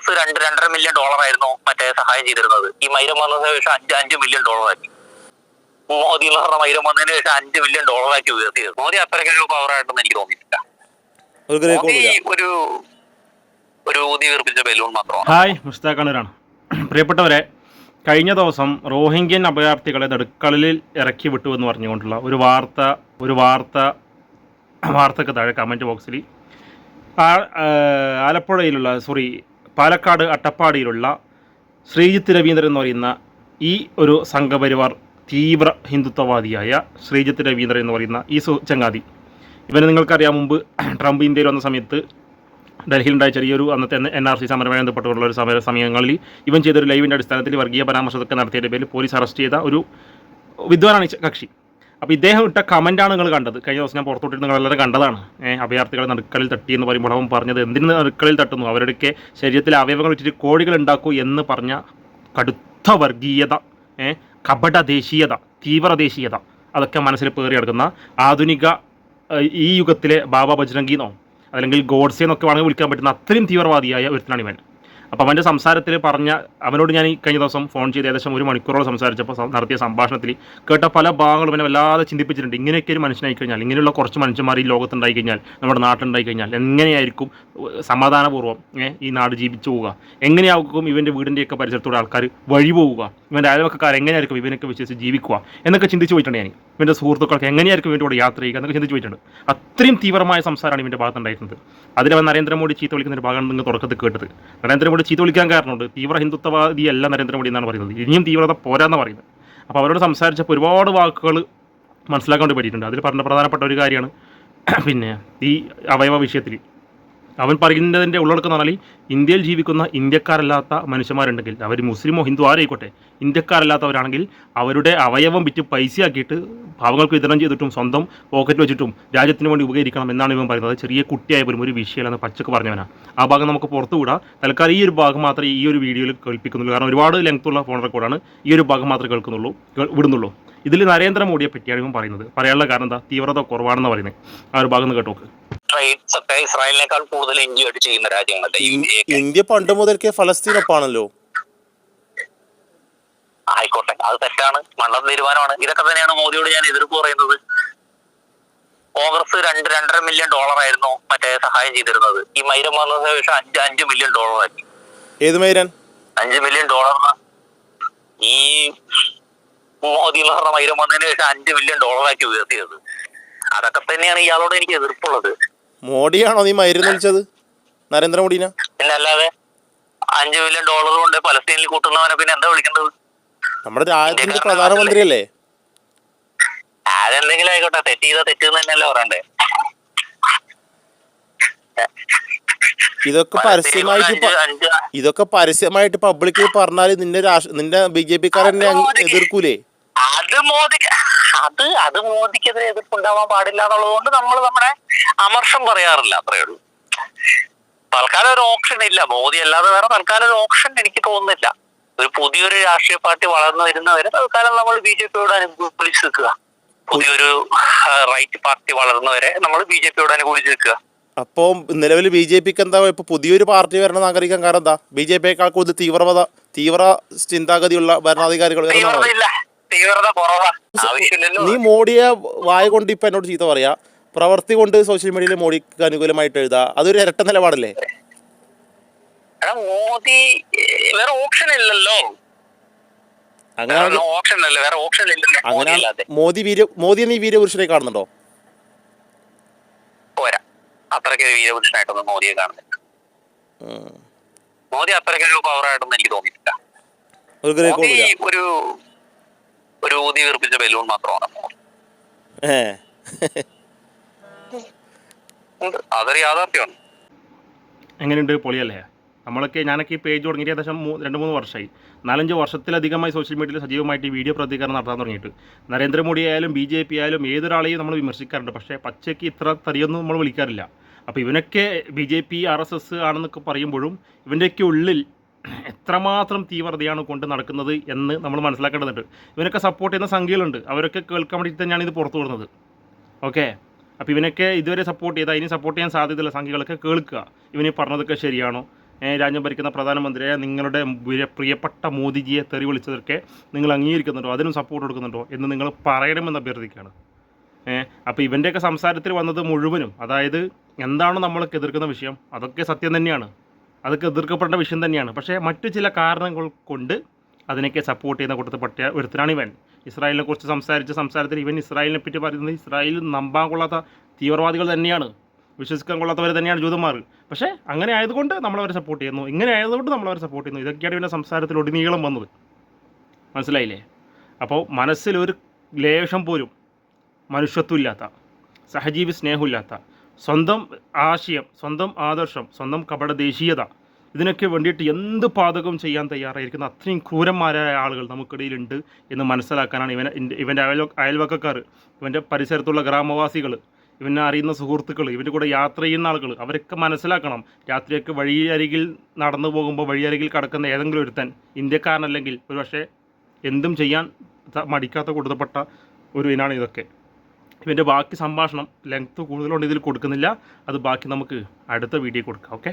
കോൺഗ്രസ് രണ്ട് രണ്ടര million dollar ആയിരുന്നു മറ്റേ സഹായം ചെയ്തിരുന്നത്. ഈ മൈരം വന്നതിന് ശേഷം അഞ്ച് അഞ്ച് മില്യൺ ഡോളർ ആക്കി. മോദി എന്ന് പറഞ്ഞ മൈരം വന്നതിന് ശേഷം അഞ്ച് മില്യൺ ഡോളർ ആക്കി ഉയർത്തി മോദി അത്രയ്ക്കൊരു പവർ ആയിട്ടൊന്നും എനിക്ക് തോന്നിയിട്ടില്ല. മോദി ഒരു ഒരു ഊതി വീർപ്പിച്ച ബലൂൺ മാത്രമാണ്. ഹായ് മുസ്താഖ് കണ്ണൂരാണ്. പ്രിയപ്പെട്ടവരെ കഴിഞ്ഞ ദിവസം റോഹിംഗ്യൻ അഭയാർത്ഥികളെ നടുക്കളിൽ ഇറക്കി വിട്ടു എന്ന് പറഞ്ഞുകൊണ്ടുള്ള ഒരു വാർത്ത ഒരു വാർത്ത വാർത്തക്ക് താഴെ കമന്റ് ബോക്സിൽ ആലപ്പുഴയിലുള്ള സോറി പാലക്കാട് അട്ടപ്പാടിയിലുള്ള ശ്രീജിത്ത് രവീന്ദ്രൻ എന്ന് പറയുന്ന ഈ ഒരു സംഘപരിവാർ തീവ്ര ഹിന്ദുത്വവാദിയായ ശ്രീജിത്ത് രവീന്ദ്രൻ എന്ന് പറയുന്ന ഈ സു ചങ്ങാതി. ഇവനെ നിങ്ങൾക്കറിയാം മുമ്പ് ട്രംപ് ഇന്ത്യയിൽ വന്ന സമയത്ത് ഡൽഹിയിലുണ്ടായ ചെറിയൊരു അന്നത്തെ എൻ ആർ സി സമരവുമായി ബന്ധപ്പെട്ടുള്ള ഒരു സമര സമയങ്ങളിൽ ഇവൻ ചെയ്തൊരു ലൈവിന്റെ അടിസ്ഥാനത്തിൽ വർഗീയ പരാമർശമൊക്കെ നടത്തിയതിന്റെ പേരിൽ പോലീസ് അറസ്റ്റ് ചെയ്ത ഒരു വിദ്വാനാണ് കക്ഷി. അപ്പോൾ ഇദ്ദേഹം ഇട്ട കമന്റാണ് നിങ്ങൾ കണ്ടത്. കഴിഞ്ഞ ദിവസം ഞാൻ പുറത്തോട്ടിട്ട് നിങ്ങൾ എല്ലാവരും കണ്ടതാണ്. ഏഹ് അഭയാർത്ഥികളെ നടുക്കളിൽ തട്ടി എന്ന് പറയുമ്പോൾ അവൻ പറഞ്ഞത് എന്തിന് നടുക്കളിൽ തട്ടുന്നു? അവരുടെയൊക്കെ ശരീരത്തിലെ അവയവങ്ങൾ വെച്ചിട്ട് കോഴികൾ ഉണ്ടാക്കൂ എന്ന് പറഞ്ഞ കടുത്ത വർഗീയത ഏഹ് കപട ദേശീയത തീവ്ര ദേശീയത അതൊക്കെ മനസ്സിൽ പേറി കിടക്കുന്ന ആധുനിക ഈ യുഗത്തിലെ ബാബ ബജ്രംഗിന്നോ അല്ലെങ്കിൽ ഗോഡ്സെ എന്നൊക്കെ വേണമെങ്കിൽ വിളിക്കാൻ പറ്റുന്ന അത്രയും തീവ്രവാദിയായ ഒരുത്തനാണ് ഇവൻ. അപ്പോൾ അവന്റെ സംസാരത്തിൽ പറഞ്ഞ അവനോട് ഞാൻ ഈ കഴിഞ്ഞ ദിവസം ഫോൺ ചെയ്ത് ഏകദേശം ഒരു മണിക്കൂറോളം സംസാരിച്ചപ്പോൾ നടത്തിയ സംഭാഷണത്തിൽ കേട്ട പല ഭാഗങ്ങളും എന്നെ വല്ലാതെ ചിന്തിപ്പിച്ചിട്ടുണ്ട്. ഇങ്ങനെയൊക്കെ ഒരു മനുഷ്യനായി കഴിഞ്ഞാൽ ഇങ്ങനെയുള്ള കുറച്ച് മനുഷ്യന്മാർ ഈ ലോകത്തുണ്ടായി കഴിഞ്ഞാൽ നമ്മുടെ നാട്ടിലുണ്ടായി കഴിഞ്ഞാൽ എങ്ങനെയായിരിക്കും സമാധാനപൂർവം ഈ നാട് ജീവിച്ചു പോവുക? എങ്ങനെയാവും ഇവന്റെ വീടിന്റെയൊക്കെ പരിസരത്തൂടെ ആൾക്കാർ വഴി പോവുക? ഇവന്റെ അയൽവക്കാർ എങ്ങനെയായിരിക്കും ഇവനൊക്കെ വിശ്വസിച്ച് ജീവിക്കുക എന്നൊക്കെ ചിന്തിച്ച് പോയിട്ടുണ്ട് ഞാൻ. ഇവന്റെ സുഹൃത്തുക്കൾക്ക് എങ്ങനെയായിരിക്കും ഇവന്റെ കൂടെ യാത്ര ചെയ്യുക എന്നൊക്കെ ചിന്തിച്ച് പോയിട്ടുണ്ട്. അത്രയും തീവ്രമായ സംസാരമാണ് ഇവന്റെ ഭാഗത്തുണ്ടായിരുന്നത്. അതിലവൻ നരേന്ദ്രമോദി ചീത്ത വിളിക്കുന്ന ഒരു ഭാഗമാണ് നിങ്ങൾ തുടക്കത്തിൽ കേട്ടത്. നരേന്ദ്രമോദി ചീത്ത വിളിക്കാൻ കാരണമുണ്ട്. തീവ്ര ഹിന്ദുത്വവാദിയല്ല നരേന്ദ്രമോദി എന്നാണ് പറയുന്നത്. ഇനിയും തീവ്രത പോരാന്ന് പറയുന്നത്. അപ്പോൾ അവരോട് സംസാരിച്ചപ്പോൾ ഒരുപാട് വാക്കുകൾ മനസ്സിലാക്കാൻ വേണ്ടി പറ്റിയിട്ടുണ്ട്. അതിൽ പറഞ്ഞ പ്രധാനപ്പെട്ട ഒരു കാര്യമാണ്. പിന്നെ ഈ അവയവ വിഷയത്തിൽ അവൻ പറയുന്നതിന്റെ ഉള്ളടക്കം എന്ന് ഇന്ത്യയിൽ ജീവിക്കുന്ന ഇന്ത്യക്കാരല്ലാത്ത മനുഷ്യന്മാരുണ്ടെങ്കിൽ അവർ മുസ്ലിമോ ഹിന്ദു ആരായിക്കോട്ടെ ഇന്ത്യക്കാരല്ലാത്തവരാണെങ്കിൽ അവരുടെ അവയവം വിറ്റ് പൈസയാക്കിയിട്ട് പാവങ്ങൾക്ക് വിതരണം ചെയ്തിട്ടും സ്വന്തം പോക്കറ്റ് വെച്ചിട്ടും രാജ്യത്തിന് വേണ്ടി ഉപകരിക്കണം എന്നാണ് ഇവൻ പറയുന്നത്. ചെറിയ കുട്ടിയായ പോലും ഒരു വിഷയമല്ലെന്ന് പച്ചക്ക് പറഞ്ഞവനാണ് ആ ഭാഗം നമുക്ക് പുറത്തു വിടാം തൽക്കാലം ഈ ഒരു ഭാഗം മാത്രമേ ഈ ഒരു വീഡിയോയിൽ കേൾപ്പിക്കുന്നുള്ളൂ. കാരണം ഒരുപാട് ലെങ്ത്തുള്ള ഫോൺ റെക്കോർഡാണ് ഈ ഒരു ഭാഗം മാത്രമേ കേൾക്കുന്നുള്ളൂ കേൾ- വിടുന്നുള്ളൂ. ഇതിൽ നരേന്ദ്രമോദിയെ പറ്റിയാണ് ഇവൻ പറയുന്നത്. പറയാനുള്ള കാരണം എന്താ? തീവ്രത കുറവാണെന്ന് പറയുന്നത്. ആ ഒരു ഭാഗം കേട്ടോക്ക്. ട്രേഡ്സ് ഒക്കെ ഇസ്രായേലിനേക്കാൾ കൂടുതൽ ഇന്ത്യയായിട്ട് ചെയ്യുന്ന രാജ്യങ്ങളല്ലേ? ഇന്ത്യ പണ്ട് മുതൽക്കേ ഫലസ്തീനൊപ്പാണല്ലോ ആയിക്കോട്ടെ അത് തെറ്റാണ്. മണ്ണം തീരുമാനമാണ്. ഇതൊക്കെ തന്നെയാണ് മോദിയോട് ഞാൻ എതിർപ്പ് പറയുന്നത്. കോൺഗ്രസ് രണ്ട് രണ്ടര മില്യൺ ഡോളർ ആയിരുന്നു മറ്റേ സഹായം ചെയ്തിരുന്നത്. ഈ മൈരം വന്നതിന് ശേഷം അഞ്ച് അഞ്ച് മില്യൺ ഡോളർ ആക്കി ഏത് മൈരൻ? അഞ്ച് മില്യൺ ഡോളർ ഈ മോദി എന്ന് പറഞ്ഞ മൈരം വന്നതിന് ശേഷം അഞ്ച് മില്യൺ ഡോളർ ആക്കി ഉയർത്തിയത്. അതൊക്കെ തന്നെയാണ് ഇയാളോട് എനിക്ക് എതിർപ്പുള്ളത്. മോഡിയാണോ നീ മരുന്ന് വിളിച്ചത്? നരേന്ദ്രമോദിനെ പിന്നെ അല്ലാതെ അഞ്ചു മില്യൺ ഡോളർ കൊണ്ട് പലസ്തീനിൽ കൂട്ടുന്നവനെ പിന്നെ എന്താ വിളിക്കേണ്ടത്? നമ്മുടെ രാജ്യത്തിന്റെ പ്രധാനമന്ത്രിയല്ലേ? അതെന്തെങ്കിലും ആയിക്കോട്ടെ തെറ്റ് ചെയ്താ തെറ്റ് എന്ന് തന്നെയല്ലേ പറയണ്ടേ? ഇതൊക്കെ പരസ്യമായിട്ട് ഇതൊക്കെ പരസ്യമായിട്ട് പബ്ലിക്കിൽ പറഞ്ഞാൽ നിന്റെ രാഷ്ട്ര നിന്റെ ബി ജെ പിക്കാരനെ എതിർക്കൂലേ? അത് മോദിക്ക് അത് അത് മോദിക്കെതിരെ എതിർപ്പുണ്ടാവാൻ പാടില്ല എന്നുള്ളത് കൊണ്ട് നമ്മൾ നമ്മുടെ അമർഷം പറയാറില്ല അത്രയേ ഉള്ളൂ. തൽക്കാലം ഒരു ഓപ്ഷൻ ഇല്ല. മോദി അല്ലാതെ വേറെ തൽക്കാലം ഒരു ഓപ്ഷൻ എനിക്ക് തോന്നുന്നില്ല. ഒരു പുതിയൊരു രാഷ്ട്രീയ പാർട്ടി വളർന്നു വരുന്നവരെ തൽക്കാലം നമ്മൾ ബി ജെ പിയോട് അനുകൂലിച്ച് നിൽക്കുക. പുതിയൊരു റൈറ്റ് പാർട്ടി വളർന്നവരെ നമ്മൾ ബി ജെ പിയോട് അനുകൂലിച്ച് നിൽക്കുക. അപ്പോ നിലവിൽ ബി ജെ പിക്ക് എന്താ ഇപ്പൊ പുതിയൊരു പാർട്ടി വരണം ആഗ്രഹിക്കാൻ കാരണം എന്താ? ബി ജെ പിയേക്കാൾ കൂടുതൽ തീവ്രത തീവ്ര ചിന്താഗതിയുള്ള ഭരണാധികാരികൾ തീവ്രത കുറവാ. ആവശ്യമില്ലല്ലോ. നീ മോഡിയെ വായ കൊണ്ട് ഇപ്പൊ എന്നോട് ചീത്ത പറയാ. പ്രവർത്തി കൊണ്ട് സോഷ്യൽ മീഡിയയിൽ മോഡിക്ക് അനുകൂലമായിട്ട് എഴുതാ. അതൊരു ഇരട്ട നിലപാടല്ലേ? എടാ മോദി വേറെ ഓപ്ഷൻ ഇല്ലല്ലോ. അങ്ങനെ ഓപ്ഷൻ അല്ലേ വേറെ ഓപ്ഷൻ ഇല്ലല്ലോ മോദി അങ്ങനെ മോദി വീര മോദിയെ നീ വീരപുരുഷനെ കാണുന്നുണ്ടോ? പോരാ. അത്രയ്ക്ക് ഒരു വീരപുരുഷനായിട്ടൊന്നും മോദിയെ കാണുന്നില്ല. ഉം. മോദി അത്രയ്ക്ക് ഒരു പവറായിട്ടൊന്നും എനിക്ക് തോന്നിയിട്ടില്ല. ഒരു ഗ്രേ മോദി ഒരു ഊതി വീർപ്പിച്ച ബലൂൺ മാത്രമാണ്. അതൊരു യാഥാർത്ഥ്യമാണ്. എങ്ങനെയുണ്ട് പൊളിയല്ലേ? നമ്മളൊക്കെ ഞാനൊക്കെ ഈ പേജ് തുടങ്ങിയിട്ട് ഏകദേശം രണ്ട് മൂന്ന് വർഷമായി. നാലഞ്ച് വർഷത്തിലധികമായി സോഷ്യൽ മീഡിയയിൽ സജീവമായിട്ട് ഈ വീഡിയോ പ്രതികരണം നടത്താൻ തുടങ്ങിയിട്ട്. നരേന്ദ്രമോദി ആയാലും ബി ജെ പി ആയാലും ഏതൊരാളെയും നമ്മൾ വിമർശിക്കാറുണ്ട്. പക്ഷേ പച്ചയ്ക്ക് ഇത്ര തറിയൊന്നും നമ്മൾ വിളിക്കാറില്ല. അപ്പോൾ ഇവനൊക്കെ B J P R S S ആണെന്നൊക്കെ പറയുമ്പോഴും ഇവന്റെയൊക്കെ ഉള്ളിൽ എത്രമാത്രം തീവ്രതയാണ് കൊണ്ട് നടക്കുന്നത് എന്ന് നമ്മൾ മനസ്സിലാക്കേണ്ടതുണ്ട്. ഇവനൊക്കെ സപ്പോർട്ട് ചെയ്യുന്ന സംഖ്യകളുണ്ട്. അവരൊക്കെ കേൾക്കാൻ വേണ്ടി തന്നെയാണ് ഇത് പുറത്തു വിടുന്നത്. ഓക്കെ അപ്പോൾ ഇവനൊക്കെ ഇതുവരെ സപ്പോർട്ട് ചെയ്താൽ ഇനി സപ്പോർട്ട് ചെയ്യാൻ സാധ്യതയുള്ള സംഖ്യകളൊക്കെ കേൾക്കുക. ഇവന് പറഞ്ഞതൊക്കെ ശരിയാണോ? രാജ്യം ഭരിക്കുന്ന പ്രധാനമന്ത്രിയെ നിങ്ങളുടെ പ്രിയപ്പെട്ട മോദിജിയെ തെറി വിളിച്ചതൊക്കെ നിങ്ങൾ അംഗീകരിക്കുന്നുണ്ടോ? അതിനും സപ്പോർട്ട് കൊടുക്കുന്നുണ്ടോ എന്ന് നിങ്ങൾ പറയണമെന്ന് അഭ്യർത്ഥിക്കുകയാണ്. അപ്പോൾ ഇവന്റെയൊക്കെ സംസാരത്തിൽ വന്നത് മുഴുവനും അതായത് എന്താണോ നമ്മളൊക്കെ എതിർക്കുന്ന വിഷയം? അതൊക്കെ സത്യം തന്നെയാണ്. അതൊക്കെ എതിർക്കപ്പെടേണ്ട വിഷയം തന്നെയാണ്. പക്ഷേ മറ്റു ചില കാരണങ്ങൾ കൊണ്ട് അതിനൊക്കെ സപ്പോർട്ട് ചെയ്യുന്ന കൂട്ടത്തിൽ പറ്റിയ ഒരുത്തനാണ് ഇവൻ. ഇസ്രായേലിനെ കുറിച്ച് സംസാരിച്ച സംസാരത്തിൽ ഇവൻ ഇസ്രായേലിനെ പറ്റി പറയുന്നത് ഇസ്രായേൽ നമ്പാൻ കൊള്ളാത്ത തീവ്രവാദികൾ തന്നെയാണ്. വിശ്വസിക്കാൻ കൊള്ളാത്തവർ തന്നെയാണ് ജൂതന്മാർ. പക്ഷേ അങ്ങനെ ആയതുകൊണ്ട് നമ്മളവരെ സപ്പോർട്ട് ചെയ്യുന്നു. ഇങ്ങനെ ആയതുകൊണ്ട് നമ്മളവരെ സപ്പോർട്ട് ചെയ്യുന്നു. ഇതൊക്കെയാണ് ഇവന്റെ സംസാരത്തിൽ ഒടിനീളം വന്നത്. മനസ്സിലായില്ലേ? അപ്പോൾ മനസ്സിലൊരു ലേശം പോലും മനുഷ്യത്വമില്ലാത്ത സഹജീവി സ്നേഹമില്ലാത്ത സ്വന്തം ആശയം സ്വന്തം ആദർശം സ്വന്തം കപട ദേശീയത ഇതിനൊക്കെ വേണ്ടിയിട്ട് എന്ത് പാതകം ചെയ്യാൻ തയ്യാറായിരിക്കുന്ന അത്രയും ക്രൂരന്മാരായ ആളുകൾ നമുക്കിടയിലുണ്ട് എന്ന് മനസ്സിലാക്കാനാണ് ഇവൻ ഇവന്റെ അയൽ അയൽവക്കക്കാർ ഇവന്റെ പരിസരത്തുള്ള ഗ്രാമവാസികൾ ഇവനെ അറിയുന്ന സുഹൃത്തുക്കൾ ഇവന്റെ കൂടെ യാത്ര ചെയ്യുന്ന ആളുകൾ അവരൊക്കെ മനസ്സിലാക്കണം രാത്രിയൊക്കെ വഴിയരികിൽ നടന്നു പോകുമ്പോൾ വഴിയരികിൽ കടക്കുന്ന ഏതെങ്കിലും ഒരുത്തൻ ഇന്ത്യക്കാരനല്ലെങ്കിൽ ഒരുപക്ഷെ എന്തും ചെയ്യാൻ മടിക്കാത്ത കൊടുത്തപ്പെട്ട ഒരു ഇനാണ് ഇതൊക്കെ. ഇവന്റെ ബാക്കി സംഭാഷണം ലെങ്ത്ത് കൂടുതലുണ്ട് ഇതിൽ കൊടുക്കുന്നില്ല. അത് ബാക്കി നമുക്ക് അടുത്ത വീഡിയോ കൊടുക്കാം ഓക്കെ